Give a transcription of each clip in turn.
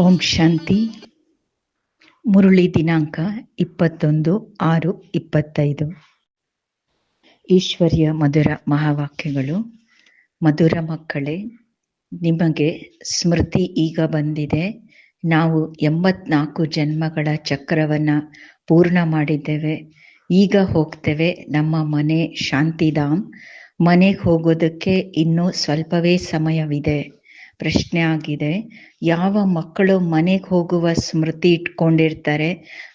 ಓಂ ಶಾಂತಿ. ಮುರುಳಿ ದಿನಾಂಕ ಇಪ್ಪತ್ತೊಂದು ಆರು ಇಪ್ಪತ್ತೈದು. ಈಶ್ವರ್ಯ ಮಧುರ ಮಹಾವಾಕ್ಯಗಳು. ಮಧುರ ಮಕ್ಕಳೇ, ನಿಮಗೆ ಸ್ಮೃತಿ ಈಗ ಬಂದಿದೆ. ನಾವು ಎಂಬತ್ನಾಲ್ಕು ಜನ್ಮಗಳ ಚಕ್ರವನ್ನ ಪೂರ್ಣ ಮಾಡಿದ್ದೇವೆ. ಈಗ ಹೋಗ್ತೇವೆ ನಮ್ಮ ಮನೆ ಶಾಂತಿಧಾಮ್. ಮನೆಗೆ ಹೋಗೋದಕ್ಕೆ ಇನ್ನೂ ಸ್ವಲ್ಪವೇ ಸಮಯವಿದೆ. ಪ್ರಶ್ನೆ ಆಗಿದೆ. ಯಾವ ಮಕ್ಕಳು ಮನೆಗೆ ಹೋಗುವ ಸ್ಮೃತಿ ಇಟ್ಕೊಂಡಿರ್ತಾರೆ?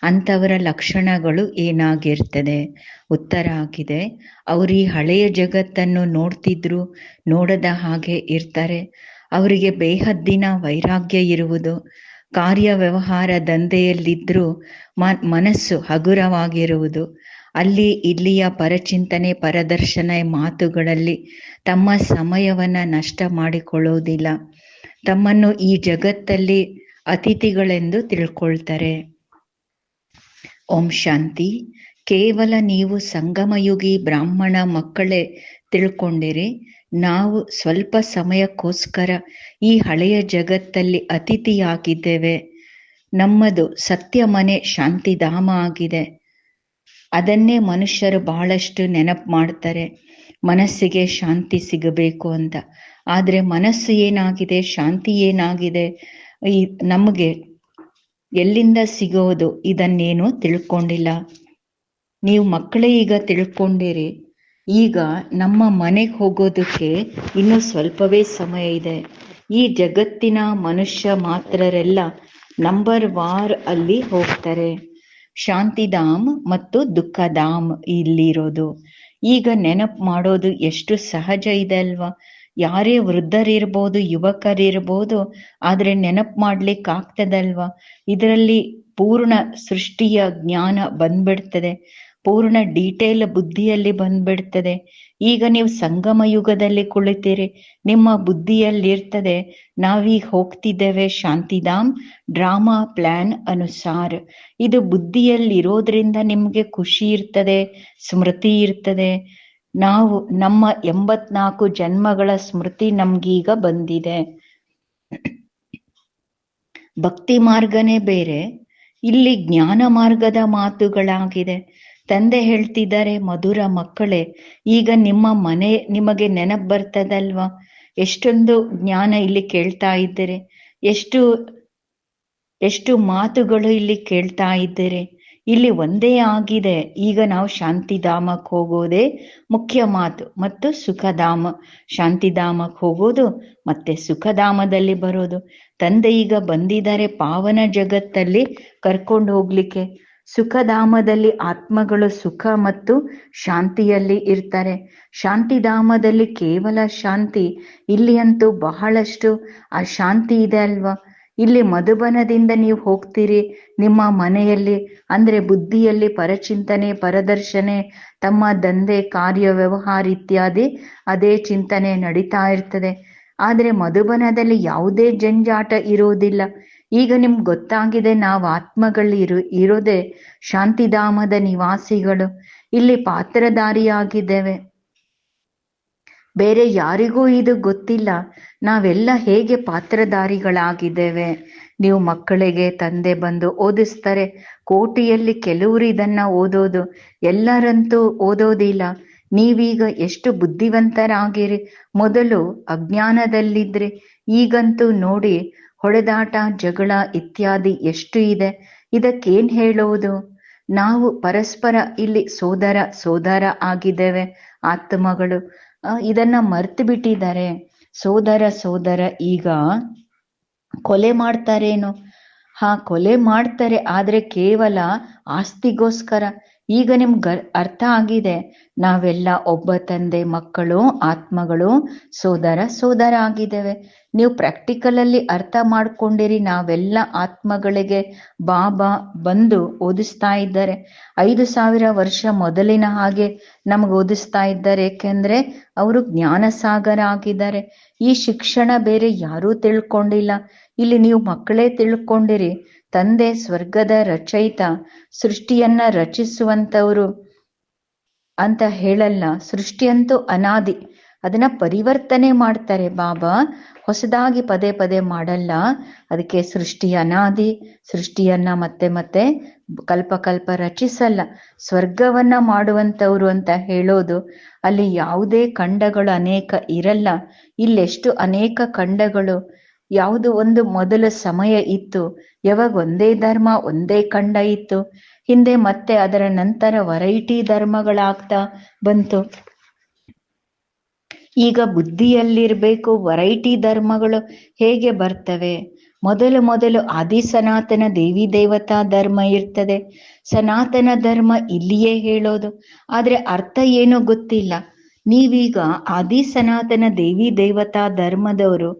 ಅಂಥವರ ಲಕ್ಷಣಗಳು ಏನಾಗಿರ್ತದೆ? ಉತ್ತರ ಆಗಿದೆ. ಅವರು ಈ ಹಳೆಯ ಜಗತ್ತನ್ನು ನೋಡ್ತಿದ್ರು, ನೋಡದ ಹಾಗೆ ಇರ್ತಾರೆ. ಅವರಿಗೆ ಬೇಹದ್ದಿನ ವೈರಾಗ್ಯ ಇರುವುದು, ಕಾರ್ಯ ವ್ಯವಹಾರ ದಂಧೆಯಲ್ಲಿದ್ದರೂ ಮನಸ್ಸು ಹಗುರವಾಗಿರುವುದು, ಅಲ್ಲಿ ಇಲ್ಲಿಯ ಪರಚಿಂತನೆ, ಪರದರ್ಶನ ಮಾತುಗಳಲ್ಲಿ ತಮ್ಮ ಸಮಯವನ್ನು ನಷ್ಟ ಮಾಡಿಕೊಳ್ಳುವುದಿಲ್ಲ. ತಮ್ಮನ್ನು ಈ ಜಗತ್ತಲ್ಲಿ ಅತಿಥಿಗಳೆಂದು ತಿಳ್ಕೊಳ್ತಾರೆ. ಓಂ ಶಾಂತಿ. ಕೇವಲ ನೀವು ಸಂಗಮಯುಗಿ ಬ್ರಾಹ್ಮಣ ಮಕ್ಕಳೇ ತಿಳ್ಕೊಂಡಿರಿ. ನಾವು ಸ್ವಲ್ಪ ಸಮಯಕ್ಕೋಸ್ಕರ ಈ ಹಳೆಯ ಜಗತ್ತಲ್ಲಿ ಅತಿಥಿಯಾಗಿದ್ದೇವೆ. ನಮ್ಮದು ಸತ್ಯ ಮನೆ ಶಾಂತಿಧಾಮ ಆಗಿದೆ. ಅದನ್ನೇ ಮನುಷ್ಯರು ಬಹಳಷ್ಟು ನೆನಪು ಮಾಡ್ತಾರೆ. ಮನಸ್ಸಿಗೆ ಶಾಂತಿ ಸಿಗಬೇಕು ಅಂತ. ಆದರೆ ಮನಸ್ಸು ಏನಾಗಿದೆ, ಶಾಂತಿ ಏನಾಗಿದೆ, ಈ ನಮಗೆ ಎಲ್ಲಿಂದ ಸಿಗೋದು ಇದನ್ನೇನು ತಿಳ್ಕೊಂಡಿಲ್ಲ. ನೀವು ಮಕ್ಕಳೇ ಈಗ ತಿಳ್ಕೊಂಡಿರಿ. ಈಗ ನಮ್ಮ ಮನೆಗೆ ಹೋಗೋದಕ್ಕೆ ಇನ್ನು ಸ್ವಲ್ಪವೇ ಸಮಯ ಇದೆ. ಈ ಜಗತ್ತಿನ ಮನುಷ್ಯ ಮಾತ್ರರೆಲ್ಲ ನಂಬರ್ ವಾರ್ ಅಲ್ಲಿ ಹೋಗ್ತಾರೆ. ಶಾಂತಿಧಾಮ್ ಮತ್ತು ದುಃಖಧಾಮ್ ಇಲ್ಲಿರೋದು. ಈಗ ನೆನಪು ಮಾಡೋದು ಎಷ್ಟು ಸಹಜ ಇದೆ ಅಲ್ವಾ? ಯಾರೇ ವೃದ್ಧರಿರ್ಬೋದು, ಯುವಕರಿರ್ಬೋದು, ಆದ್ರೆ ನೆನಪು ಮಾಡ್ಲಿಕ್ಕೆ ಆಗ್ತದಲ್ವಾ ಇದರಲ್ಲಿ ಪೂರ್ಣ ಸೃಷ್ಟಿಯ ಜ್ಞಾನ ಬಂದ್ಬಿಡ್ತದೆ. ಪೂರ್ಣ ಡೀಟೇಲ್ ಬುದ್ಧಿಯಲ್ಲಿ ಬಂದ್ಬಿಡ್ತದೆ. ಈಗ ನೀವು ಸಂಗಮ ಯುಗದಲ್ಲಿ ಕುಳಿತೀರಿ, ನಿಮ್ಮ ಬುದ್ಧಿಯಲ್ಲಿ ಇರ್ತದೆ ನಾವೀಗ ಹೋಗ್ತಿದ್ದೇವೆ ಶಾಂತಿಧಾಮ್, ಡ್ರಾಮಾ ಪ್ಲಾನ್ ಅನುಸಾರ. ಇದು ಬುದ್ಧಿಯಲ್ಲಿ ಇರೋದ್ರಿಂದ ನಿಮ್ಗೆ ಖುಷಿ ಇರ್ತದೆ, ಸ್ಮೃತಿ ಇರ್ತದೆ. ನಾವು ನಮ್ಮ ಎಂಬತ್ನಾಲ್ಕು ಜನ್ಮಗಳ ಸ್ಮೃತಿ ನಮ್ಗೀಗ ಬಂದಿದೆ. ಭಕ್ತಿ ಮಾರ್ಗನೇ ಬೇರೆ. ಇಲ್ಲಿ ಜ್ಞಾನ ಮಾರ್ಗದ ಮಾತುಗಳಾಗಿದೆ. ತಂದೆ ಹೇಳ್ತಿದ್ದಾರೆ, ಮಧುರ ಮಕ್ಕಳೇ, ಈಗ ನಿಮ್ಮ ಮನೆ ನಿಮಗೆ ನೆನಪ್ ಬರ್ತದಲ್ವಾ? ಎಷ್ಟೊಂದು ಜ್ಞಾನ ಇಲ್ಲಿ ಕೇಳ್ತಾ ಇದ್ದರೆ. ಎಷ್ಟು ಎಷ್ಟು ಮಾತುಗಳು ಇಲ್ಲಿ ಕೇಳ್ತಾ ಇದ್ದೀರಿ. ಇಲ್ಲಿ ಒಂದೇ ಆಗಿದೆ. ಈಗ ನಾವು ಶಾಂತಿಧಾಮಕ್ಕೆ ಹೋಗೋದೇ ಮುಖ್ಯ ಮಾತು ಮತ್ತು ಸುಖಧಾಮ. ಶಾಂತಿಧಾಮಕ್ಕೆ ಹೋಗೋದು ಮತ್ತೆ ಸುಖಧಾಮದಲ್ಲಿ ಬರೋದು. ತಂದೆ ಈಗ ಬಂದಿದ್ದಾರೆ ಪಾವನ ಜಗತ್ತಲ್ಲಿ ಕರ್ಕೊಂಡು ಹೋಗ್ಲಿಕ್ಕೆ. ಸುಖಧಾಮದಲ್ಲಿ ಆತ್ಮಗಳು ಸುಖ ಮತ್ತು ಶಾಂತಿಯಲ್ಲಿ ಇರ್ತಾರೆ. ಶಾಂತಿಧಾಮದಲ್ಲಿ ಕೇವಲ ಶಾಂತಿ. ಇಲ್ಲಿ ಅಂತೂ ಬಹಳಷ್ಟು ಆ ಶಾಂತಿ ಇದೆ ಅಲ್ವಾ? ಇಲ್ಲಿ ಮಧುಬನದಿಂದ ನೀವು ಹೋಗ್ತೀರಿ. ನಿಮ್ಮ ಮನೆಯಲ್ಲಿ, ಅಂದ್ರೆ ಬುದ್ಧಿಯಲ್ಲಿ ಪರಚಿಂತನೆ, ಪರದರ್ಶನೆ, ತಮ್ಮ ದಂಧೆ, ಕಾರ್ಯ, ವ್ಯವಹಾರ ಇತ್ಯಾದಿ ಅದೇ ಚಿಂತನೆ ನಡೀತಾ ಇರ್ತದೆ. ಆದ್ರೆ ಮಧುಬನದಲ್ಲಿ ಯಾವುದೇ ಜಂಜಾಟ ಇರೋದಿಲ್ಲ. ಈಗ ನಿಮ್ಗೆ ಗೊತ್ತಾಗಿದೆ, ನಾವು ಆತ್ಮಗಳು ಇರು, ಇರೋದೇ ಶಾಂತಿಧಾಮದ ನಿವಾಸಿಗಳು. ಇಲ್ಲಿ ಪಾತ್ರಧಾರಿಯಾಗಿದ್ದೇವೆ. ಬೇರೆ ಯಾರಿಗೂ ಇದು ಗೊತ್ತಿಲ್ಲ. ನಾವೆಲ್ಲ ಹೇಗೆ ಪಾತ್ರಧಾರಿಗಳಾಗಿದ್ದೇವೆ? ನೀವು ಮಕ್ಕಳಿಗೆ ತಂದೆ ಬಂದು ಓದಿಸ್ತಾರೆ. ಕೋಟಿಯಲ್ಲಿ ಕೆಲವರು ಇದನ್ನ ಓದೋದು. ಎಲ್ಲರಂತೂ ಓದೋದಿಲ್ಲ. ನೀವೀಗ ಎಷ್ಟು ಬುದ್ಧಿವಂತರಾಗಿರಿ. ಮೊದಲು ಅಜ್ಞಾನದಲ್ಲಿದ್ರಿ. ಈಗಂತೂ ನೋಡಿ ಹೊಡೆದಾಟ, ಜಗಳ ಇತ್ಯಾದಿ ಎಷ್ಟು ಇದೆ. ಇದಕ್ಕೇನ್ ಹೇಳೋದು? ನಾವು ಪರಸ್ಪರ ಇಲ್ಲಿ ಸೋದರ ಸೋದರ ಆಗಿದ್ದೇವೆ. ಆತ್ಮಗಳು. ಇದನ್ನ ಮರ್ತು ಬಿಟ್ಟಿದ್ದಾರೆ. ಸೋದರ ಸೋದರ ಈಗ ಕೊಲೆ ಮಾಡ್ತಾರೇನೋ? ಹಾ ಕೊಲೆ ಮಾಡ್ತಾರೆ ಆದ್ರೆ ಕೇವಲ ಆಸ್ತಿಗೋಸ್ಕರ. ಈಗ ನಿಮ್ಗೆ ಅರ್ಥ ಆಗಿದೆ. ನಾವೆಲ್ಲ ಒಬ್ಬ ತಂದೆ, ಮಕ್ಕಳು, ಆತ್ಮಗಳು, ಸೋದರ ಸೋದರ ಆಗಿದ್ದೇವೆ. ನೀವು ಪ್ರಾಕ್ಟಿಕಲ್ ಅಲ್ಲಿ ಅರ್ಥ ಮಾಡ್ಕೊಂಡಿರಿ. ನಾವೆಲ್ಲ ಆತ್ಮಗಳಿಗೆ ಬಾಬಾ ಬಂದು ಓದಿಸ್ತಾ ಇದ್ದಾರೆ. ಐದು ಸಾವಿರ ವರ್ಷ ಮೊದಲಿನ ಹಾಗೆ ನಮ್ಗೆ ಓದಿಸ್ತಾ ಇದ್ದಾರೆ. ಏಕೆಂದ್ರೆ ಅವರು ಜ್ಞಾನ ಸಾಗರ ಆಗಿದ್ದಾರೆ. ಈ ಶಿಕ್ಷಣ ಬೇರೆ ಯಾರೂ ತಿಳ್ಕೊಂಡಿಲ್ಲ. ಇಲ್ಲಿ ನೀವು ಮಕ್ಕಳೇ ತಿಳ್ಕೊಂಡಿರಿ. ತಂದೆ ಸ್ವರ್ಗದ ರಚಯಿತ, ಸೃಷ್ಟಿಯನ್ನ ರಚಿಸುವಂತವ್ರು ಅಂತ ಹೇಳಲ್ಲ. ಸೃಷ್ಟಿಯಂತೂ ಅನಾದಿ. ಅದನ್ನ ಪರಿವರ್ತನೆ ಮಾಡ್ತಾರೆ ಬಾಬಾ. ಹೊಸದಾಗಿ ಪದೇ ಪದೇ ಮಾಡಲ್ಲ. ಅದಕ್ಕೆ ಸೃಷ್ಟಿ ಅನಾದಿ, ಸೃಷ್ಟಿಯನ್ನ ಮತ್ತೆ ಮತ್ತೆ ಕಲ್ಪ ಕಲ್ಪ ರಚಿಸಲ್ಲ. ಸ್ವರ್ಗವನ್ನ ಮಾಡುವಂತವ್ರು ಅಂತ ಹೇಳೋದು ಅಲ್ಲಿ ಯಾವುದೇ ಖಂಡಗಳು ಅನೇಕ ಇರಲ್ಲ. ಇಲ್ಲೆಷ್ಟು ಅನೇಕ ಖಂಡಗಳು ಯಾವುದು ಒಂದು ಮೊದಲ ಸಮಯ ಇತ್ತು. ಯಾವಾಗ ಒಂದೇ ಧರ್ಮ, ಒಂದೇ ಖಂಡ ಇತ್ತು. ಹಿಂದೆ ಮತ್ತೆ ಅದರ ನಂತರ ವೆರೈಟಿ ಧರ್ಮಗಳಾಗ್ತಾ ಬಂತು. ಈಗ ಬುದ್ಧಿಯಲ್ಲಿರ್ಬೇಕು, ವೆರೈಟಿ ಧರ್ಮಗಳು ಹೇಗೆ ಬರ್ತವೆ? ಮೊದಲು ಮೊದಲು ಆದಿ ಸನಾತನ ದೇವಿ ದೇವತಾ ಧರ್ಮ ಇರ್ತದೆ. ಸನಾತನ ಧರ್ಮ ಇಲ್ಲಿಯೇ ಹೇಳೋದು. ಆದ್ರೆ ಅರ್ಥ ಏನೋ ಗೊತ್ತಿಲ್ಲ. ನೀವೀಗ ಆದಿ ಸನಾತನ ದೇವಿ ದೇವತಾ ಧರ್ಮದವರು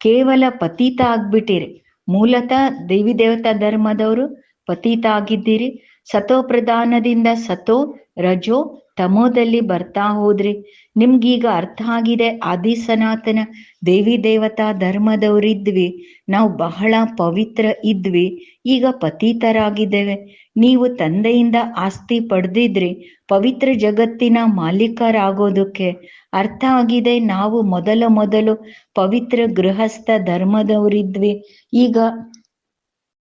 ಕೇವಲ ಪತೀತ ಆಗ್ಬಿಟ್ಟಿರಿ. ಮೂಲತಃ ದೇವಿ ದೇವತಾ ಧರ್ಮದವರು ಪತೀತ ಆಗಿದ್ದೀರಿ. ಸತೋ ಪ್ರಧಾನದಿಂದ ಸತೋ ರಜೋ ತಮೋದಲ್ಲಿ ಬರ್ತಾ ಹೋದ್ರಿ. ನಿಮ್ಗೀಗ ಅರ್ಥ ಆಗಿದೆ. ಆದಿ ಸನಾತನ ದೇವಿ ದೇವತಾ ಧರ್ಮದವರಿದ್ವಿ. ನಾವು ಬಹಳ ಪವಿತ್ರ ಇದ್ವಿ. ಈಗ ಪತೀತರಾಗಿದ್ದೇವೆ. ನೀವು ತಂದೆಯಿಂದ ಆಸ್ತಿ ಪಡೆದಿದ್ರಿ. ಪವಿತ್ರ ಜಗತ್ತಿನ ಮಾಲೀಕರಾಗೋದಕ್ಕೆ ಅರ್ಥ ಆಗಿದೆ. ನಾವು ಮೊದಲ ಮೊದಲು ಪವಿತ್ರ ಗೃಹಸ್ಥ ಧರ್ಮದವರಿದ್ವಿ. ಈಗ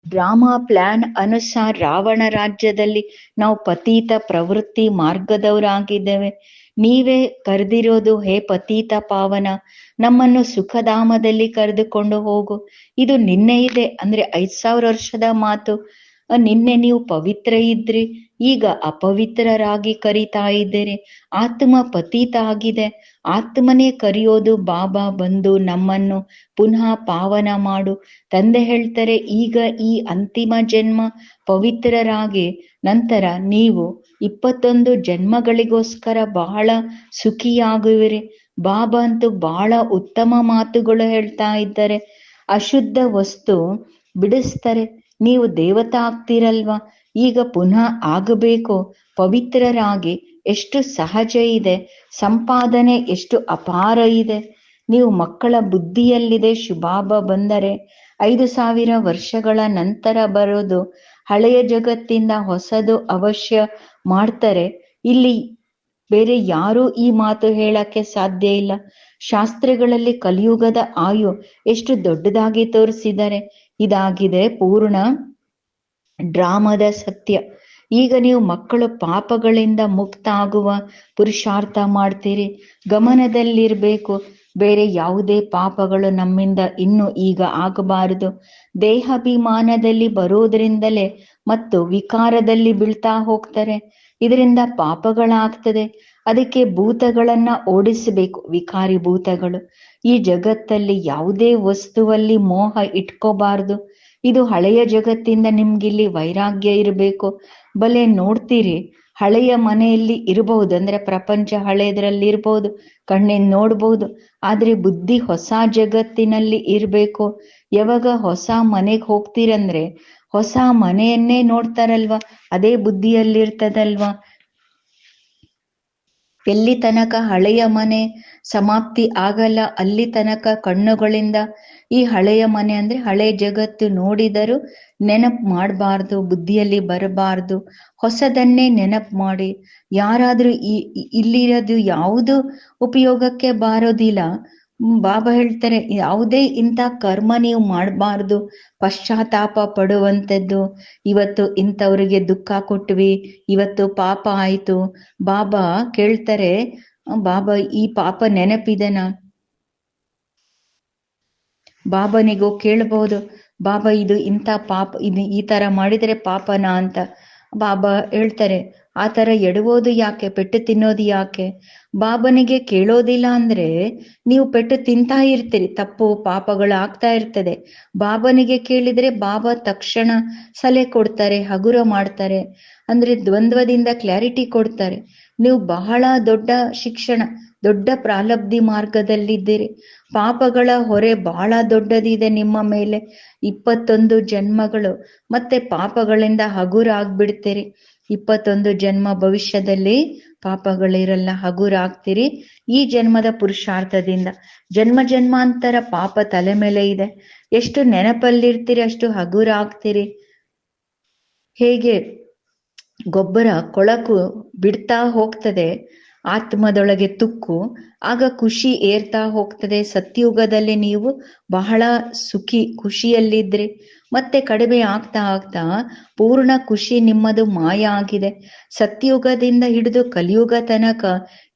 ಡ್ರಾಮಾ ಪ್ಲಾನ್ ಅನುಸಾರ ರಾವಣ ರಾಜ್ಯದಲ್ಲಿ ನಾವು ಪತೀತ ಪ್ರವೃತ್ತಿ ಮಾರ್ಗದವರಾಗಿದ್ದೇವೆ. ನೀವೇ ಕರೆದಿರೋದು, ಹೇ ಪತೀತ ಪಾವನ, ನಮ್ಮನ್ನು ಸುಖಧಾಮದಲ್ಲಿ ಕರೆದುಕೊಂಡು ಹೋಗು. ಇದು ನಿನ್ನೆ ಇದೆ. ಅಂದ್ರೆ ಐದ್ ಸಾವಿರ ವರ್ಷದ ಮಾತು. ನಿನ್ನೆ ನೀವು ಪವಿತ್ರ ಇದ್ರಿ. ಈಗ ಅಪವಿತ್ರರಾಗಿ ಕರಿತಾ ಇದ್ದೀರಿ. ಆತ್ಮ ಪತೀತ ಆಗಿದೆ. ಆತ್ಮನೇ ಕರೆಯೋದು, ಬಾಬಾ, ಬಂದು ನಮ್ಮನ್ನು ಪುನಃ ಪಾವನ ಮಾಡು. ತಂದೆ ಹೇಳ್ತಾರೆ, ಈಗ ಈ ಅಂತಿಮ ಜನ್ಮ ಪವಿತ್ರರಾಗಿ, ನಂತರ ನೀವು ಇಪ್ಪತ್ತೊಂದು ಜನ್ಮಗಳಿಗೋಸ್ಕರ ಬಹಳ ಸುಖಿಯಾಗುವಿರಿ. ಬಾಬಾ ಅಂತೂ ಬಹಳ ಉತ್ತಮ ಮಾತುಗಳು ಹೇಳ್ತಾ ಇದ್ದಾರೆ. ಅಶುದ್ಧ ವಸ್ತು ಬಿಡಿಸ್ತಾರೆ. ನೀವು ದೇವತಾ ಆಗ್ತೀರಲ್ವಾ ಈಗ ಪುನಃ ಆಗಬೇಕು? ಪವಿತ್ರರಾಗಿ ಎಷ್ಟು ಸಹಜ ಇದೆ, ಸಂಪಾದನೆ ಎಷ್ಟು ಅಪಾರ ಇದೆ. ನೀವು ಮಕ್ಕಳ ಬುದ್ಧಿಯಲ್ಲಿದೆ ಶುಭಾಬ ಬಂದರೆ, ಐದು ಸಾವಿರ ವರ್ಷಗಳ ನಂತರ ಬರೋದು, ಹಳೆಯ ಜಗತ್ತಿಂದ ಹೊಸದು ಅವಶ್ಯ ಮಾಡ್ತಾರೆ. ಇಲ್ಲಿ ಬೇರೆ ಯಾರೂ ಈ ಮಾತು ಹೇಳಕ್ಕೆ ಸಾಧ್ಯ ಇಲ್ಲ. ಶಾಸ್ತ್ರಗಳಲ್ಲಿ ಕಲಿಯುಗದ ಆಯು ಎಷ್ಟು ದೊಡ್ಡದಾಗಿ ತೋರಿಸಿದ್ದಾರೆ ಇದಾಗಿದೆ ಪೂರ್ಣ ಡ್ರಾಮದ ಸತ್ಯ. ಈಗ ನೀವು ಮಕ್ಕಳು ಪಾಪಗಳಿಂದ ಮುಕ್ತ ಆಗುವ ಪುರುಷಾರ್ಥ ಮಾಡ್ತೀರಿ. ಗಮನದಲ್ಲಿರ್ಬೇಕು. ಬೇರೆ ಯಾವುದೇ ಪಾಪಗಳು ನಮ್ಮಿಂದ ಇನ್ನು ಈಗ ಆಗಬಾರದು. ದೇಹಾಭಿಮಾನದಲ್ಲಿ ಬರೋದ್ರಿಂದಲೇ ಮತ್ತು ವಿಕಾರದಲ್ಲಿ ಬೀಳ್ತಾ ಹೋಗ್ತಾರೆ. ಇದರಿಂದ ಪಾಪಗಳಾಗ್ತದೆ. ಅದಕ್ಕೆ ಭೂತಗಳನ್ನ ಓಡಿಸಬೇಕು, ವಿಕಾರಿ ಭೂತಗಳು. ಈ ಜಗತ್ತಲ್ಲಿ ಯಾವುದೇ ವಸ್ತುವಲ್ಲಿ ಮೋಹ ಇಟ್ಕೋಬಾರ್ದು. ಇದು ಹಳೆಯ ಜಗತ್ತಿಂದ ನಿಮ್ಗಿಲ್ಲಿ ವೈರಾಗ್ಯ ಇರಬೇಕು. ಬಲೆ ನೋಡ್ತೀರಿ, ಹಳೆಯ ಮನೆಯಲ್ಲಿ ಇರಬಹುದು ಅಂದ್ರೆ ಪ್ರಪಂಚ ಹಳೆಯದ್ರಲ್ಲಿ ಇರಬಹುದು ಕಣ್ಣಿನ ನೋಡ್ಬೋದು, ಆದ್ರೆ ಬುದ್ಧಿ ಹೊಸ ಜಗತ್ತಿನಲ್ಲಿ ಇರ್ಬೇಕು. ಯಾವಾಗ ಹೊಸ ಮನೆಗೆ ಹೋಗ್ತೀರಂದ್ರೆ, ಹೊಸ ಮನೆಯನ್ನೇ ನೋಡ್ತಾರಲ್ವಾ, ಅದೇ ಬುದ್ಧಿಯಲ್ಲಿರ್ತದಲ್ವಾ? ಎಲ್ಲಿ ತನಕ ಹಳೆಯ ಮನೆ ಸಮಾಪ್ತಿ ಆಗಲ್ಲ, ಅಲ್ಲಿ ತನಕ ಕಣ್ಣುಗಳಿಂದ ಈ ಹಳೆಯ ಮನೆ ಅಂದ್ರೆ ಹಳೆ ಜಗತ್ತು ನೋಡಿದರೂ ನೆನಪು ಮಾಡಬಾರ್ದು, ಬುದ್ಧಿಯಲ್ಲಿ ಬರಬಾರ್ದು. ಹೊಸದನ್ನೇ ನೆನಪು ಮಾಡಿ. ಯಾರಾದ್ರೂ ಈ ಇಲ್ಲಿರೋದು ಯಾವುದು ಉಪಯೋಗಕ್ಕೆ ಬಾರೋದಿಲ್ಲ. ಬಾಬಾ ಹೇಳ್ತಾರೆ, ಯಾವುದೇ ಇಂಥ ಕರ್ಮ ನೀವು ಮಾಡಬಾರ್ದು, ಪಶ್ಚಾತ್ತಾಪ ಪಡುವಂಥದ್ದು. ಇವತ್ತು ಇಂಥವ್ರಿಗೆ ದುಃಖ ಕೊಟ್ವಿ, ಇವತ್ತು ಪಾಪ ಆಯ್ತು. ಬಾಬಾ ಕೇಳ್ತಾರೆ ಬಾಬಾ, ಈ ಪಾಪ ನೆನಪಿದನ? ಬಾಬನಿಗೂ ಕೇಳ್ಬಹುದು ಬಾಬಾ, ಇದು ಇಂಥ ಪಾಪ, ಇದು ಈ ತರ ಮಾಡಿದರೆ ಪಾಪನಾ? ಅಂತ. ಬಾಬಾ ಹೇಳ್ತಾರೆ ಆ ತರ ಎಡುವುದು ಯಾಕೆ? ಪೆಟ್ಟು ತಿನ್ನೋದು ಯಾಕೆ? ಬಾಬನಿಗೆ ಕೇಳೋದಿಲ್ಲ ಅಂದ್ರೆ ನೀವು ಪೆಟ್ಟು ತಿಂತಾ ಇರ್ತೀರಿ, ತಪ್ಪು ಪಾಪಗಳು ಆಗ್ತಾ ಇರ್ತದೆ. ಬಾಬನಿಗೆ ಕೇಳಿದ್ರೆ ಬಾಬಾ ತಕ್ಷಣ ಸಲಹೆ ಕೊಡ್ತಾರೆ, ಹಗುರ ಮಾಡ್ತಾರೆ, ಅಂದ್ರೆ ದ್ವಂದ್ವದಿಂದ ಕ್ಲಾರಿಟಿ ಕೊಡ್ತಾರೆ. ನೀವು ಬಹಳ ದೊಡ್ಡ ಶಿಕ್ಷಣ, ದೊಡ್ಡ ಪ್ರಾಲಬ್ಧಿ ಮಾರ್ಗದಲ್ಲಿದ್ದೀರಿ. ಪಾಪಗಳ ಹೊರೆ ಬಹಳ ದೊಡ್ಡದಿದೆ ನಿಮ್ಮ ಮೇಲೆ. ಇಪ್ಪತ್ತೊಂದು ಜನ್ಮಗಳು ಮತ್ತೆ ಪಾಪಗಳಿಂದ ಹಗುರ ಆಗ್ಬಿಡ್ತೀರಿ. ಇಪ್ಪತ್ತೊಂದು ಜನ್ಮ ಭವಿಷ್ಯದಲ್ಲಿ ಪಾಪಗಳಿರಲ್ಲ ಹಗುರ ಆಗ್ತೀರಿ ಈ ಜನ್ಮದ ಪುರುಷಾರ್ಥದಿಂದ ಜನ್ಮ ಜನ್ಮಾಂತರ ಪಾಪ ತಲೆ ಮೇಲೆ ಇದೆ. ಎಷ್ಟು ನೆನಪಲ್ಲಿರ್ತೀರಿ, ಅಷ್ಟು ಹಗುರ ಆಗ್ತೀರಿ ಹೇಗೆ ಗೊಬ್ಬರ ಕೊಳಕು ಬಿಡ್ತಾ ಹೋಗ್ತದೆ, ಆತ್ಮದೊಳಗೆ ತುಕ್ಕು, ಆಗ ಖುಷಿ ಏರ್ತಾ ಹೋಗ್ತದೆ. ಸತ್ಯುಗದಲ್ಲಿ ನೀವು ಬಹಳ ಸುಖಿ, ಖುಷಿಯಲ್ಲಿದ್ರಿ. ಮತ್ತೆ ಕಡಿಮೆ ಆಗ್ತಾ ಆಗ್ತಾ ಪೂರ್ಣ ಖುಷಿ ನಿಮ್ಮದು ಮಾಯ ಆಗಿದೆ. ಸತ್ಯುಗದಿಂದ ಹಿಡಿದು ಕಲಿಯುಗ ತನಕ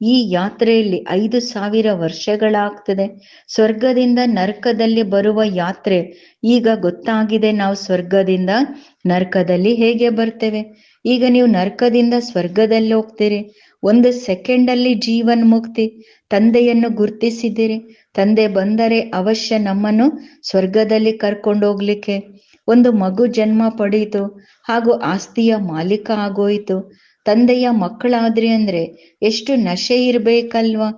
ಈ ಯಾತ್ರೆಯಲ್ಲಿ ಐದು ಸಾವಿರ ವರ್ಷಗಳಾಗ್ತದೆ. ಸ್ವರ್ಗದಿಂದ ನರ್ಕದಲ್ಲಿ ಬರುವ ಯಾತ್ರೆ ಈಗ ಗೊತ್ತಾಗಿದೆ. ನಾವು ಸ್ವರ್ಗದಿಂದ ನರ್ಕದಲ್ಲಿ ಹೇಗೆ ಬರ್ತೇವೆ? ಈಗ ನೀವು ನರ್ಕದಿಂದ ಸ್ವರ್ಗದಲ್ಲಿ ಹೋಗ್ತೀರಿ. ಒಂದು ಸೆಕೆಂಡ್ ಅಲ್ಲಿ ಜೀವನ್ ಮುಕ್ತಿ. ತಂದೆಯನ್ನು ಗುರ್ತಿಸಿದ್ದೀರಿ. ತಂದೆ ಬಂದರೆ ಅವಶ್ಯ ನಮ್ಮನ್ನು ಸ್ವರ್ಗದಲ್ಲಿ ಕರ್ಕೊಂಡು ಹೋಗ್ಲಿಕ್ಕೆ. ಒಂದು ಮಗು ಜನ್ಮ ಪಡೆಯಿತು ಹಾಗೂ ಆಸ್ತಿಯ ಮಾಲೀಕ ಆಗೋಯಿತು. ತಂದೆಯ ಮಕ್ಕಳಾದ್ರಿ ಅಂದ್ರೆ ಎಷ್ಟು ನಶೆ ಇರ್ಬೇಕಲ್ವಾ?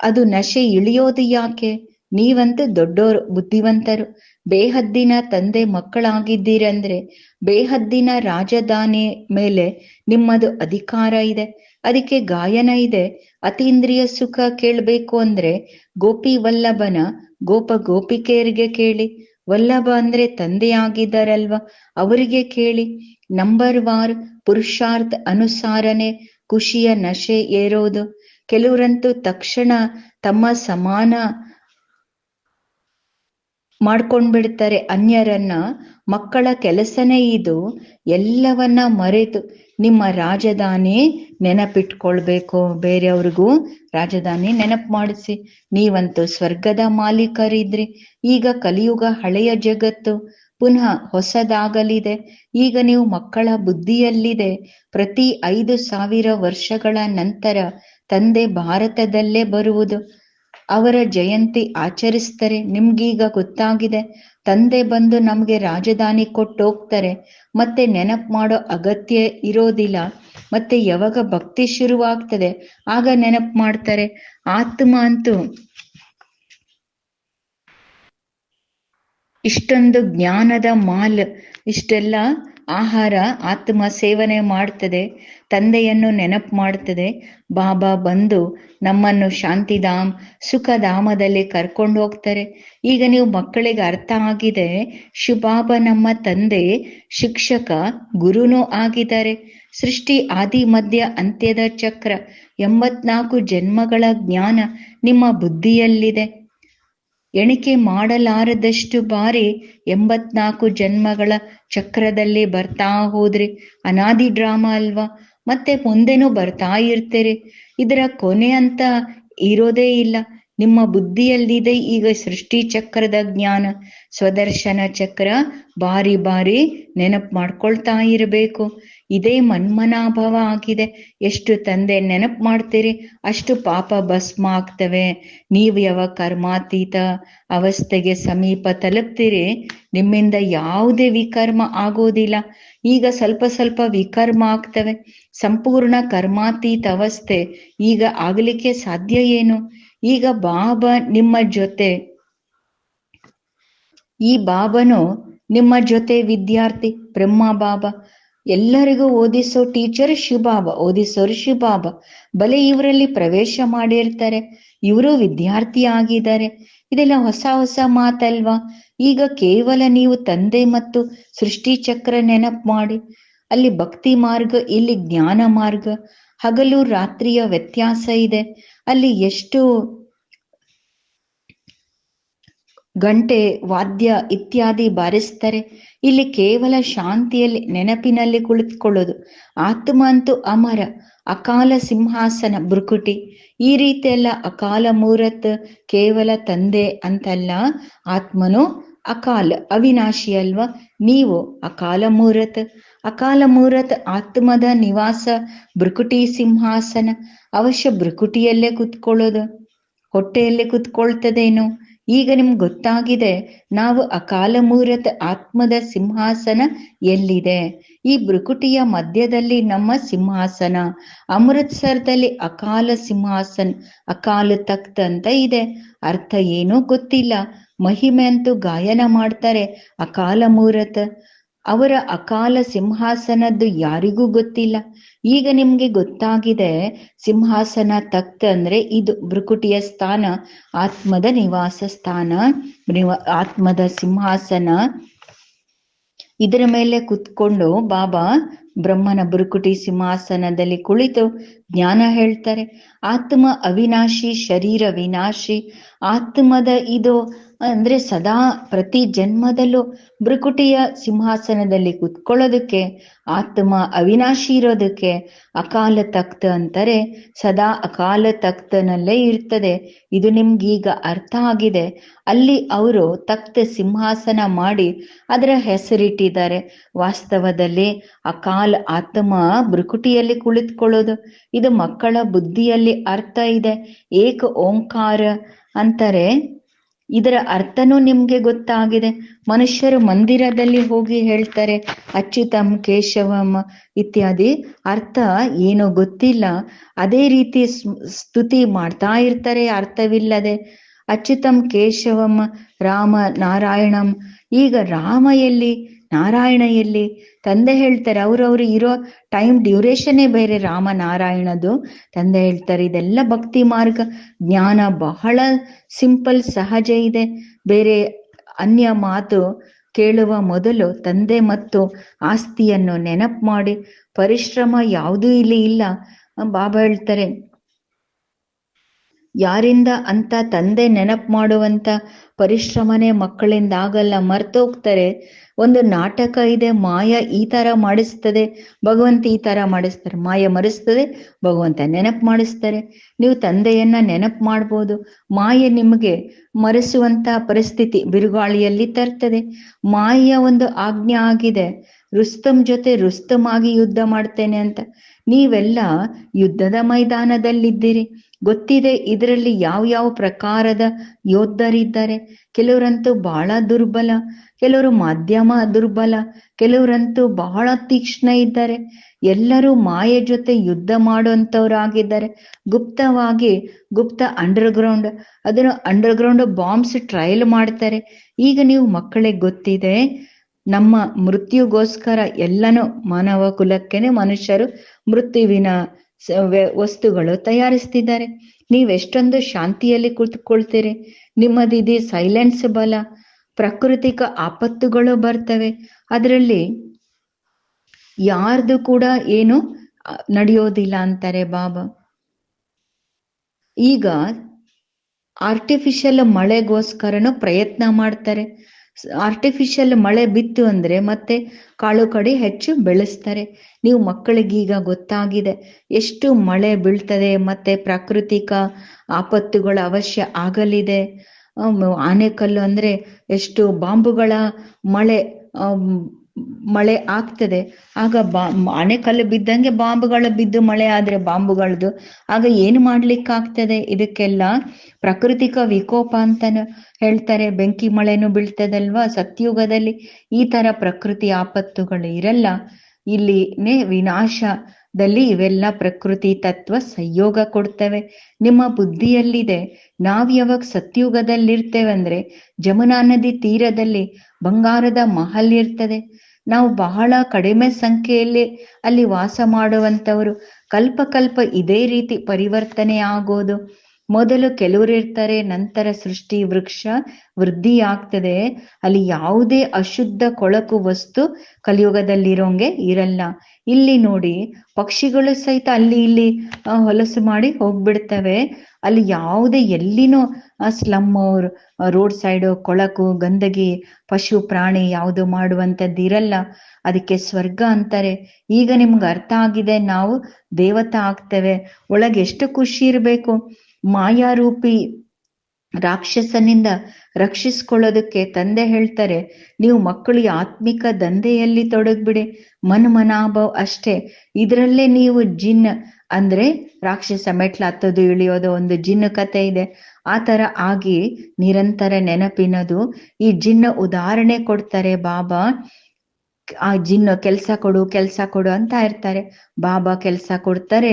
ಅದು ನಶೆ ಇಳಿಯೋದು ಯಾಕೆ? ನೀವಂತೂ ದೊಡ್ಡೋರು, ಬುದ್ಧಿವಂತರು. ಬೇಹದ್ದಿನ ತಂದೆ ಮಕ್ಕಳಾಗಿದ್ದೀರಂದ್ರೆ ಬೇಹದ್ದಿನ ರಾಜಧಾನಿ ಮೇಲೆ ನಿಮ್ಮದು ಅಧಿಕಾರ ಇದೆ. ಅದಕ್ಕೆ ಗಾಯನ ಇದೆ. ಅತೀಂದ್ರಿಯ ಸುಖ ಕೇಳ್ಬೇಕು ಅಂದ್ರೆ ಗೋಪಿ ವಲ್ಲಭನ ಗೋಪ ಗೋಪಿಕೆಯರಿಗೆ ಕೇಳಿ. ವಲ್ಲಭ ಅಂದ್ರೆ ತಂದೆಯಾಗಿದ್ದಾರಲ್ವಾ? ಅವರಿಗೆ ಕೇಳಿ. ನಂಬರ್ ವಾರ್, ಪುರುಷಾರ್ಥ ಅನುಸಾರನೆ, ಖುಷಿಯ ನಶೆ ಏರೋದು. ಕೆಲವರಂತೂ ತಕ್ಷಣ ತಮ್ಮ ಸಮಾನ ಮಾಡ್ಕೊಂಡ್ಬಿಡ್ತಾರೆ. ಅನ್ಯರನ್ನ ಮಕ್ಕಳ ಕೆಲಸನೇ ಇದು. ಎಲ್ಲವನ್ನ ಮರೆತು ನಿಮ್ಮ ರಾಜಧಾನಿ ನೆನಪಿಟ್ಕೊಳ್ಬೇಕು. ಬೇರೆಯವ್ರಿಗೂ ರಾಜಧಾನಿ ನೆನಪು ಮಾಡಿಸಿ. ನೀವಂತೂ ಸ್ವರ್ಗದ ಮಾಲೀಕರಿದ್ರಿ. ಈಗ ಕಲಿಯುಗ ಹಳೆಯ ಜಗತ್ತು ಪುನಃ ಹೊಸದಾಗಲಿದೆ. ಈಗ ನೀವು ಮಕ್ಕಳ ಬುದ್ಧಿಯಲ್ಲಿದೆ. ಪ್ರತಿ ಐದು ಸಾವಿರ ವರ್ಷಗಳ ನಂತರ ತಂದೆ ಭಾರತದಲ್ಲೇ ಬರುವುದು. ಅವರ ಜಯಂತಿ ಆಚರಿಸ್ತಾರೆ ನಿಮ್ಗೀಗ ಗೊತ್ತಾಗಿದೆ. ತಂದೆ ಬಂದು ನಮ್ಗೆ ರಾಜಧಾನಿ ಕೊಟ್ಟು ಹೋಗ್ತಾರೆ ಮತ್ತೆ ನೆನಪು ಮಾಡೋ ಅಗತ್ಯ ಇರೋದಿಲ್ಲ. ಮತ್ತೆ ಯಾವಾಗ ಭಕ್ತಿ ಶುರುವಾಗ್ತದೆ? ಆಗ ನೆನಪು ಮಾಡ್ತಾರೆ. ಆತ್ಮ ಅಂತೂ ಇಷ್ಟೊಂದು ಜ್ಞಾನದ ಮಾಲ್ ಇಷ್ಟೆಲ್ಲ ಆಹಾರ ಆತ್ಮ ಸೇವನೆ ಮಾಡ್ತದೆ, ತಂದೆಯನ್ನು ನೆನಪು ಮಾಡ್ತದೆ. ಬಾಬಾ ಬಂದು ನಮ್ಮನ್ನು ಶಾಂತಿಧಾಮ್, ಸುಖಧಾಮದಲ್ಲಿ ಕರ್ಕೊಂಡು ಹೋಗ್ತಾರೆ. ಈಗ ನೀವು ಮಕ್ಕಳಿಗೆ ಅರ್ಥ ಆಗಿದೆ ಶಿವಬಾಬಾ ನಮ್ಮ ತಂದೆ, ಶಿಕ್ಷಕ, ಗುರುನೂ ಆಗಿದ್ದಾರೆ. ಸೃಷ್ಟಿ ಆದಿ ಮಧ್ಯ ಅಂತ್ಯದ ಚಕ್ರ, ಎಂಬತ್ನಾಲ್ಕು ಜನ್ಮಗಳ ಜ್ಞಾನ ನಿಮ್ಮ ಬುದ್ಧಿಯಲ್ಲಿದೆ. ಎಣಿಕೆ ಮಾಡಲಾರದಷ್ಟು ಬಾರಿ ಎಂಬತ್ನಾಲ್ಕು ಜನ್ಮಗಳ ಚಕ್ರದಲ್ಲಿ ಬರ್ತಾ ಹೋದ್ರೆ. ಅನಾದಿ ಡ್ರಾಮಾ ಅಲ್ವಾ? ಮತ್ತೆ ಮುಂದೆನೂ ಬರ್ತಾ ಇರ್ತೀರಿ. ಇದರ ಕೊನೆ ಅಂತ ಇರೋದೇ ಇಲ್ಲ. ನಿಮ್ಮ ಬುದ್ಧಿಯಲ್ಲಿದೆ ಈಗ ಸೃಷ್ಟಿ ಚಕ್ರದ ಜ್ಞಾನ. ಸ್ವದರ್ಶನ ಚಕ್ರ ಬಾರಿ ಬಾರಿ ನೆನಪು ಮಾಡ್ಕೊಳ್ತಾ ಇರಬೇಕು. ಇದೇ ಮನ್ಮನಾಭವ ಆಗಿದೆ ಎಷ್ಟು ತಂದೆ ನೆನಪು ಮಾಡ್ತೀರಿ? ಅಷ್ಟು ಪಾಪ ಭಸ್ಮ ಆಗ್ತವೆ ನೀವು ಯಾವ ಕರ್ಮಾತೀತ ಅವಸ್ಥೆಗೆ ಸಮೀಪ ತಲುಪ್ತೀರಿ? ನಿಮ್ಮಿಂದ ಯಾವುದೇ ವಿಕರ್ಮ ಆಗೋದಿಲ್ಲ. ಈಗ ಸ್ವಲ್ಪ ಸ್ವಲ್ಪ ವಿಕರ್ಮ ಆಗ್ತವೆ. ಸಂಪೂರ್ಣ ಕರ್ಮಾತೀತ ಅವಸ್ಥೆ ಈಗ ಆಗ್ಲಿಕ್ಕೆ ಸಾಧ್ಯ ಏನು? ಈಗ ಬಾಬಾ ನಿಮ್ಮ ಜೊತೆ, ಈ ಬಾಬನು ನಿಮ್ಮ ಜೊತೆ ವಿದ್ಯಾರ್ಥಿ, ಬ್ರಹ್ಮ ಬಾಬಾ. ಎಲ್ಲರಿಗೂ ಓದಿಸೋ ಟೀಚರ್ ಶಿವಬಾಬ ಓದಿಸೋರು ಶಿವಬಾಬ ಬಲೆ ಇವರಲ್ಲಿ ಪ್ರವೇಶ ಮಾಡಿರ್ತಾರೆ. ಇವರು ವಿದ್ಯಾರ್ಥಿ ಆಗಿದ್ದಾರೆ. ಇದೆಲ್ಲ ಹೊಸ ಹೊಸ ಮಾತಲ್ವಾ? ಈಗ ಕೇವಲ ನೀವು ತಂದೆ ಮತ್ತು ಸೃಷ್ಟಿ ಚಕ್ರ ನೆನಪು ಮಾಡಿ. ಅಲ್ಲಿ ಭಕ್ತಿ ಮಾರ್ಗ, ಇಲ್ಲಿ ಜ್ಞಾನ ಮಾರ್ಗ. ಹಗಲು ರಾತ್ರಿಯ ವ್ಯತ್ಯಾಸ ಇದೆ. ಅಲ್ಲಿ ಎಷ್ಟು ಗಂಟೆ, ವಾದ್ಯ ಇತ್ಯಾದಿ ಬಾರಿಸ್ತಾರೆ ಇಲ್ಲಿ ಕೇವಲ ಶಾಂತಿಯಲ್ಲಿ, ನೆನಪಿನಲ್ಲಿ ಕುಳಿತುಕೊಳ್ಳೋದು. ಆತ್ಮ ಅಂತೂ ಅಮರ, ಅಕಾಲ ಸಿಂಹಾಸನ ಬೃಕುಟಿ ಈ ರೀತಿಯೆಲ್ಲ ಅಕಾಲ ಮೂರತ್ ಕೇವಲ ತಂದೆ ಅಂತಲ್ಲ, ಆತ್ಮನು ಅಕಾಲ, ಅವಿನಾಶಿ ಅಲ್ವಾ? ನೀವು ಅಕಾಲ ಮೂರತ್ ಅಕಾಲ ಮೂರತ್ ಆತ್ಮದ ನಿವಾಸ ಬೃಕುಟಿ ಸಿಂಹಾಸನ. ಅವಶ್ಯ ಬೃಕುಟಿಯಲ್ಲೇ ಕುತ್ಕೊಳ್ಳೋದು. ಹೊಟ್ಟೆಯಲ್ಲೇ ಕುತ್ಕೊಳ್ತದೇನು? ಈಗ ನಿಮ್ಗೆ ಗೊತ್ತಾಗಿದೆ, ನಾವು ಅಕಾಲ ಮುಹೂರ್ತ ಆತ್ಮದ ಸಿಂಹಾಸನ ಎಲ್ಲಿದೆ? ಈ ಬೃಕುಟಿಯ ಮಧ್ಯದಲ್ಲಿ ನಮ್ಮ ಸಿಂಹಾಸನ, ಅಮೃತಸರದಲ್ಲಿ ಅಕಾಲ ಸಿಂಹಾಸನ, ಅಕಾಲ ತಕ್ತ ಅಂತ ಇದೆ. ಅರ್ಥ ಏನೂ ಗೊತ್ತಿಲ್ಲ. ಮಹಿಮೆ ಅಂತೂ ಗಾಯನ ಮಾಡ್ತಾರೆ ಅಕಾಲ ಮೂರತ್ ಅವರ ಅಕಾಲ ಸಿಂಹಾಸನದ್ದು ಯಾರಿಗೂ ಗೊತ್ತಿಲ್ಲ. ಈಗ ನಿಮ್ಗೆ ಗೊತ್ತಾಗಿದೆ, ಸಿಂಹಾಸನ ತಕ್ತ ಅಂದ್ರೆ ಇದು ಭ್ರುಕುಟಿಯ ಸ್ಥಾನ, ಆತ್ಮದ ನಿವಾಸ ಸ್ಥಾನ ಆತ್ಮದ ಸಿಂಹಾಸನ. ಇದರ ಮೇಲೆ ಕುತ್ಕೊಂಡು ಬಾಬಾ ಬ್ರಹ್ಮನ ಬುರುಕುಟಿ ಸಿಂಹಾಸನದಲ್ಲಿ ಕುಳಿತು ಜ್ಞಾನ ಹೇಳ್ತಾರೆ. ಆತ್ಮ ಅವಿನಾಶಿ, ಶರೀರ ವಿನಾಶಿ. ಆತ್ಮದ ಇದು ಅಂದ್ರೆ ಸದಾ ಪ್ರತಿ ಜನ್ಮದಲ್ಲೂ ಭ್ರಕುಟಿಯ ಸಿಂಹಾಸನದಲ್ಲಿ ಕುತ್ಕೊಳ್ಳೋದಕ್ಕೆ, ಆತ್ಮ ಅವಿನಾಶಿ ಇರೋದಕ್ಕೆ ಅಕಾಲ ತಕ್ತ ಅಂತಾರೆ, ಸದಾ ಅಕಾಲ ತಕ್ತನಲ್ಲೇ ಇರ್ತದೆ. ಇದು ನಿಮ್ಗೀಗ ಅರ್ಥ ಆಗಿದೆ. ಅಲ್ಲಿ ಅವರು ತಕ್ತ ಸಿಂಹಾಸನ ಮಾಡಿ ಅದರ ಹೆಸರಿಟ್ಟಿದ್ದಾರೆ. ವಾಸ್ತವದಲ್ಲಿ ಅಕಾಲ ಆತ್ಮ ಭ್ರಕುಟಿಯಲ್ಲಿ ಕುಳಿತುಕೊಳ್ಳೋದು, ಇದು ಮಕ್ಕಳ ಬುದ್ಧಿಯಲ್ಲಿ ಅರ್ಥ ಇದೆ. ಏಕ ಓಂಕಾರ ಅಂತಾರೆ. ಇದರ ಅರ್ಥನೂ ನಿಮ್ಗೆ ಗೊತ್ತಾಗಿದೆ. ಮನುಷ್ಯರು ಮಂದಿರದಲ್ಲಿ ಹೋಗಿ ಹೇಳ್ತಾರೆ, ಅಚ್ಯುತಂ, ಕೇಶವಂ ಇತ್ಯಾದಿ. ಅರ್ಥ ಏನೋ ಗೊತ್ತಿಲ್ಲ. ಅದೇ ರೀತಿ ಸ್ತುತಿ ಮಾಡ್ತಾ ಇರ್ತಾರೆ, ಅರ್ಥವಿಲ್ಲದೆ. ಅಚ್ಯುತಂ, ಕೇಶವಂ, ರಾಮ, ನಾರಾಯಣಂ. ಈಗ ರಾಮ ಎಲ್ಲಿ, ನಾರಾಯಣ ಎಲ್ಲಿ? ತಂದೆ ಹೇಳ್ತಾರೆ, ಅವ್ರವ್ರು ಇರೋ ಟೈಮ್ ಡ್ಯೂರೇಷನ್ನೇ ಬೇರೆ ರಾಮ ನಾರಾಯಣದು ತಂದೆ ಹೇಳ್ತಾರೆ, ಇದೆಲ್ಲ ಭಕ್ತಿ ಮಾರ್ಗ. ಜ್ಞಾನ ಬಹಳ ಸಿಂಪಲ್ ಸಹಜ ಇದೆ. ಬೇರೆ ಅನ್ಯ ಮಾತು ಕೇಳುವ ಮೊದಲು ತಂದೆ ಮತ್ತು ಆಸ್ತಿಯನ್ನು ನೆನಪು ಮಾಡಿ. ಪರಿಶ್ರಮ ಯಾವುದೂ ಇಲ್ಲಿ ಇಲ್ಲ. ಬಾಬಾ ಹೇಳ್ತಾರೆ ಯಾರಿಂದ ಅಂತ ತಂದೆ ನೆನಪು ಮಾಡುವಂತ ಪರಿಶ್ರಮನೇ ಮಕ್ಕಳಿಂದ ಆಗಲ್ಲ ಮರ್ತೋಗ್ತಾರೆ. ಒಂದು ನಾಟಕ ಇದೆ, ಮಾಯ ಈ ತರ ಮಾಡಿಸ್ತದೆ, ಭಗವಂತ ಈ ತರ ಮಾಡಿಸ್ತಾರೆ, ಮಾಯ ಮರೆಸ್ತದೆ, ಭಗವಂತ ನೆನಪು ಮಾಡಿಸ್ತಾರೆ. ನೀವು ತಂದೆಯನ್ನ ನೆನಪು ಮಾಡ್ಬೋದು, ಮಾಯೆ ನಿಮಗೆ ಮರೆಸುವಂತ ಪರಿಸ್ಥಿತಿ ಬಿರುಗಾಳಿಯಲ್ಲಿ ತರ್ತದೆ. ಮಾಯ ಒಂದು ಆಜ್ಞೆ ಆಗಿದೆ ರುಸ್ತಮ್ ಜೊತೆ ರುಸ್ತಮ್ ಆಗಿ ಯುದ್ಧ ಮಾಡ್ತೇನೆ ಅಂತ. ನೀವೆಲ್ಲ ಯುದ್ಧದ ಮೈದಾನದಲ್ಲಿದ್ದೀರಿ. ಗೊತ್ತಿದೆ ಇದರಲ್ಲಿ ಯಾವ ಯಾವ ಪ್ರಕಾರದ ಯೋಧರಿದ್ದಾರೆ ಕೆಲವರಂತೂ ಬಹಳ ದುರ್ಬಲ, ಕೆಲವರು ಮಾಧ್ಯಮ ದುರ್ಬಲ, ಕೆಲವರಂತೂ ಬಹಳ ತೀಕ್ಷ್ಣ ಇದ್ದಾರೆ. ಎಲ್ಲರೂ ಮಾಯೆ ಜೊತೆ ಯುದ್ಧ ಮಾಡುವಂತವರಾಗಿದ್ದಾರೆ. ಗುಪ್ತವಾಗಿ, ಗುಪ್ತ ಅಂಡರ್ಗ್ರೌಂಡ್ ಅದನ್ನು ಅಂಡರ್ಗ್ರೌಂಡ್ ಬಾಂಬ್ಸ್ ಟ್ರಯಲ್ ಮಾಡ್ತಾರೆ. ಈಗ ನೀವು ಮಕ್ಕಳಿಗೆ ಗೊತ್ತಿದೆ ನಮ್ಮ ಮೃತ್ಯುಗೋಸ್ಕರ ಎಲ್ಲನೂ ಮಾನವ ಕುಲಕ್ಕೆನೆ ಮನುಷ್ಯರು ಮೃತ್ಯುವಿನ ವಸ್ತುಗಳು ತಯಾರಿಸ್ತಿದ್ದಾರೆ. ನೀವೆಷ್ಟೊಂದು ಶಾಂತಿಯಲ್ಲಿ ಕುಳಿತುಕೊಳ್ತೀರಿ ನಿಮ್ಮದಿದೆ ಸೈಲೆನ್ಸ್ ಬಲ, ಪ್ರಾಕೃತಿಕ ಆಪತ್ತುಗಳು ಬರ್ತವೆ. ಅದರಲ್ಲಿ ಯಾರ್ದು ಕೂಡ ಏನು ನಡೆಯೋದಿಲ್ಲ ಅಂತಾರೆ ಬಾಬಾ. ಈಗ ಆರ್ಟಿಫಿಷಿಯಲ್ ಮಳೆಗೋಸ್ಕರನು ಪ್ರಯತ್ನ ಮಾಡ್ತಾರೆ. ಆರ್ಟಿಫಿಷಿಯಲ್ ಮಳೆ ಬಿತ್ತು ಅಂದ್ರೆ ಮತ್ತೆ ಕಾಳು ಕಡಿ ಹೆಚ್ಚು ಬೆಳೆಸ್ತಾರೆ. ನೀವು ಮಕ್ಕಳಿಗೀಗ ಗೊತ್ತಾಗಿದೆ ಎಷ್ಟು ಮಳೆ ಬೀಳ್ತದೆ ಮತ್ತೆ ಪ್ರಾಕೃತಿಕ ಆಪತ್ತುಗಳ ಅವಶ್ಯ ಆಗಲಿದೆ. ಆನೆಕಲ್ಲು ಅಂದ್ರೆ ಎಷ್ಟು ಬಾಂಬುಗಳ ಮಳೆ ಮಳೆ ಆಗ್ತದೆ. ಆಗ ಬಾ ಆನೆಕಲ್ಲು ಬಿದ್ದಂಗೆ ಬಾಂಬುಗಳು ಬಿದ್ದು ಮಳೆ ಆದ್ರೆ ಬಾಂಬುಗಳದು. ಆಗ ಏನು ಮಾಡ್ಲಿಕ್ಕಾಗ್ತದೆ? ಇದಕ್ಕೆಲ್ಲ ಪ್ರಾಕೃತಿಕ ವಿಕೋಪ ಅಂತಾನು ಹೇಳ್ತಾರೆ. ಬೆಂಕಿ ಮಳೆನೂ ಬೀಳ್ತದಲ್ವಾ? ಸತ್ಯುಗದಲ್ಲಿ ಈ ತರ ಪ್ರಕೃತಿ ಆಪತ್ತುಗಳು ಇರಲ್ಲ. ಇಲ್ಲಿನೇ ವಿನಾಶದಲ್ಲಿ ಇವೆಲ್ಲ ಪ್ರಕೃತಿ ತತ್ವ ಸಂಯೋಗ ಕೊಡ್ತವೆ. ನಿಮ್ಮ ಬುದ್ಧಿಯಲ್ಲಿದೆ. ನಾವ್ ಯಾವಾಗ ಸತ್ಯುಗದಲ್ಲಿರ್ತೇವೆ ಅಂದ್ರೆ ಜಮುನಾ ನದಿ ತೀರದಲ್ಲಿ ಬಂಗಾರದ ಮಹಲ್ ಇರ್ತದೆ. ನಾವು ಬಹಳ ಕಡಿಮೆ ಸಂಖ್ಯೆಯಲ್ಲಿ ಅಲ್ಲಿ ವಾಸ ಮಾಡುವಂತವರು ಕಲ್ಪ ಕಲ್ಪ ಇದೇ ರೀತಿ ಪರಿವರ್ತನೆ ಆಗೋದು. ಮೊದಲು ಕೆಲವರು ಇರ್ತಾರೆ, ನಂತರ ಸೃಷ್ಟಿ ವೃಕ್ಷ ವೃದ್ಧಿ ಆಗ್ತದೆ. ಅಲ್ಲಿ ಯಾವುದೇ ಅಶುದ್ಧ ಕೊಳಕು ವಸ್ತು ಕಲಿಯುಗದಲ್ಲಿರೋಂಗೆ ಇರಲ್ಲ. ಇಲ್ಲಿ ನೋಡಿ, ಪಕ್ಷಿಗಳು ಸಹಿತ ಅಲ್ಲಿ ಇಲ್ಲಿ ಹೊಲಸು ಮಾಡಿ ಹೋಗ್ಬಿಡ್ತವೆ. ಅಲ್ಲಿ ಯಾವುದೇ ಎಲ್ಲಿನೂ ಸ್ಲಮ್ ರೋಡ್ ಸೈಡ್ ಕೊಳಕು, ಗಂದಗಿ, ಪಶು, ಪ್ರಾಣಿ ಯಾವುದು ಮಾಡುವಂಥದ್ದು ಇರಲ್ಲ. ಅದಕ್ಕೆ ಸ್ವರ್ಗ ಅಂತಾರೆ. ಈಗ ನಿಮ್ಗೆ ಅರ್ಥ ಆಗಿದೆ, ನಾವು ದೇವತಾ ಆಗ್ತೇವೆ. ಒಳಗೆ ಎಷ್ಟು ಖುಷಿ ಇರಬೇಕು. ಮಾಯಾರೂಪಿ ರಾಕ್ಷಸನಿಂದ ರಕ್ಷಿಸ್ಕೊಳ್ಳೋದಕ್ಕೆ ತಂದೆ ಹೇಳ್ತಾರೆ, ನೀವು ಮಕ್ಕಳು ಆತ್ಮಿಕ ದಂಧೆಯಲ್ಲಿ ತೊಡಗ್ಬಿಡಿ. ಮನ್ ಮನಾಭವ್ ಅಷ್ಟೇ. ಇದರಲ್ಲೇ ನೀವು ಜಿನ್ ಅಂದ್ರೆ ರಾಕ್ಷಸ ಮೆಟ್ಲು ಹತ್ತೋದು ಇಳಿಯೋದು ಒಂದು ಜಿನ್ ಕತೆ ಇದೆ. ಆ ತರ ಆಗಿ ನಿರಂತರ ನೆನಪಿನದು. ಈ ಜಿನ್ನ ಉದಾಹರಣೆ ಕೊಡ್ತಾರೆ, ಬಾಬಾ ಆ ಜಿನ್ನು ಕೆಲ್ಸ ಕೊಡು ಕೆಲ್ಸ ಕೊಡು ಅಂತ ಇರ್ತಾರೆ. ಬಾಬಾ ಕೆಲ್ಸ ಕೊಡ್ತಾರೆ.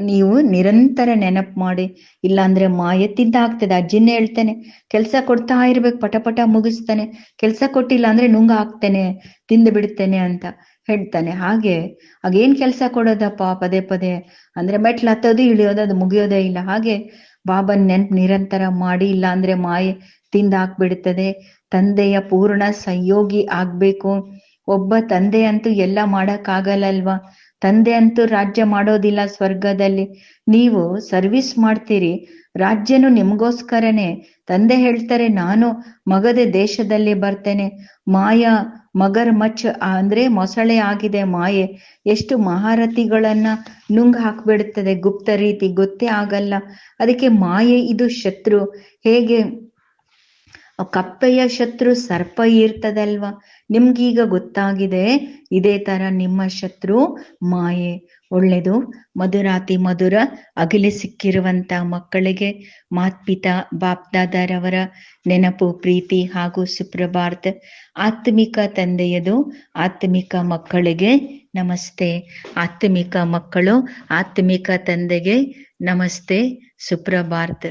ನೀವು ನಿರಂತರ ನೆನಪು ಮಾಡಿ. ಇಲ್ಲಾಂದ್ರೆ ಮಾಯ ತಿಂದಾಗ್ತದೆ. ಆ ಜಿನ್ನ ಹೇಳ್ತಾನೆ, ಕೆಲ್ಸ ಕೊಡ್ತಾ ಇರ್ಬೇಕು, ಪಟ ಪಟ ಮುಗಿಸ್ತಾನೆ. ಕೆಲ್ಸ ಕೊಟ್ಟಿಲ್ಲ ಅಂದ್ರೆ ನುಂಗ ಹಾಕ್ತೇನೆ ತಿಂದು ಬಿಡ್ತೇನೆ ಅಂತ ಹೇಳ್ತಾನೆ. ಹಾಗೆ ಆಗೇನ್ ಕೆಲ್ಸ ಕೊಡೋದಪ್ಪ ಪದೇ ಪದೇ. ಅಂದ್ರೆ ಮೆಟ್ಲು ಹತ್ತೋದು, ಇಳಿಯೋದು, ಅದು ಮುಗಿಯೋದೇ ಇಲ್ಲ. ಹಾಗೆ ಬಾಬನ್ ನೆನ್ಪ್ ನಿರಂತರ ಮಾಡಿ ಇಲ್ಲ ಅಂದ್ರೆ ಮಾಯೆ ತಿಂದಾಕ್ಬಿಡ್ತದೆ ತಂದೆಯ ಪೂರ್ಣ ಸಂಯೋಗಿ ಆಗ್ಬೇಕು. ಒಬ್ಬ ತಂದೆ ಅಂತೂ ಎಲ್ಲ ಮಾಡಕ್ಕಾಗಲ್ಲಲ್ವಾ ತಂದೆ ಅಂತೂ ರಾಜ್ಯ ಮಾಡೋದಿಲ್ಲ ಸ್ವರ್ಗದಲ್ಲಿ. ನೀವು ಸರ್ವಿಸ್ ಮಾಡ್ತೀರಿ, ರಾಜ್ಯನು ನಿಮ್ಗೋಸ್ಕರನೇ. ತಂದೆ ಹೇಳ್ತಾರೆ, ನಾನು ಮಗದ ದೇಶದಲ್ಲಿ ಬರ್ತೇನೆ. ಮಾಯ, ಮಗರ್ ಮಚ್ ಅಂದ್ರೆ ಮೊಸಳೆ ಆಗಿದೆ ಮಾಯೆ. ಎಷ್ಟು ಮಹಾರಥಿಗಳನ್ನ ನುಂಗ್ ಹಾಕ್ಬಿಡುತ್ತದೆ ಗುಪ್ತ ರೀತಿ, ಗೊತ್ತೇ ಆಗಲ್ಲ. ಅದಕ್ಕೆ ಮಾಯೆ ಇದು ಶತ್ರು. ಹೇಗೆ? ಕಪ್ಪೆಯ ಶತ್ರು ಸರ್ಪ ಇರ್ತದಲ್ವಾ? ನಿಮ್ಗೀಗ ಗೊತ್ತಾಗಿದೆ, ಇದೇ ತರ ನಿಮ್ಮ ಶತ್ರು ಮಾಯೆ. ಒಳ್ಳೆದು, ಮಧುರಾತಿ ಮಧುರ, ಅಗಲಿ ಸಿಕ್ಕಿರುವಂತ ಮಕ್ಕಳಿಗೆ ಮಾತ್ಪಿತಾ ಬಾಪ್ದಾದರವರ ನೆನಪು, ಪ್ರೀತಿ ಹಾಗೂ ಸುಪ್ರಭಾತ್ ಆತ್ಮಿಕ ತಂದೆಯದು, ಆತ್ಮಿಕ ಮಕ್ಕಳಿಗೆ ನಮಸ್ತೆ. ಆತ್ಮಿಕ ಮಕ್ಕಳು, ಆತ್ಮಿಕ ತಂದೆಗೆ ನಮಸ್ತೆ ಸುಪ್ರಭಾತ್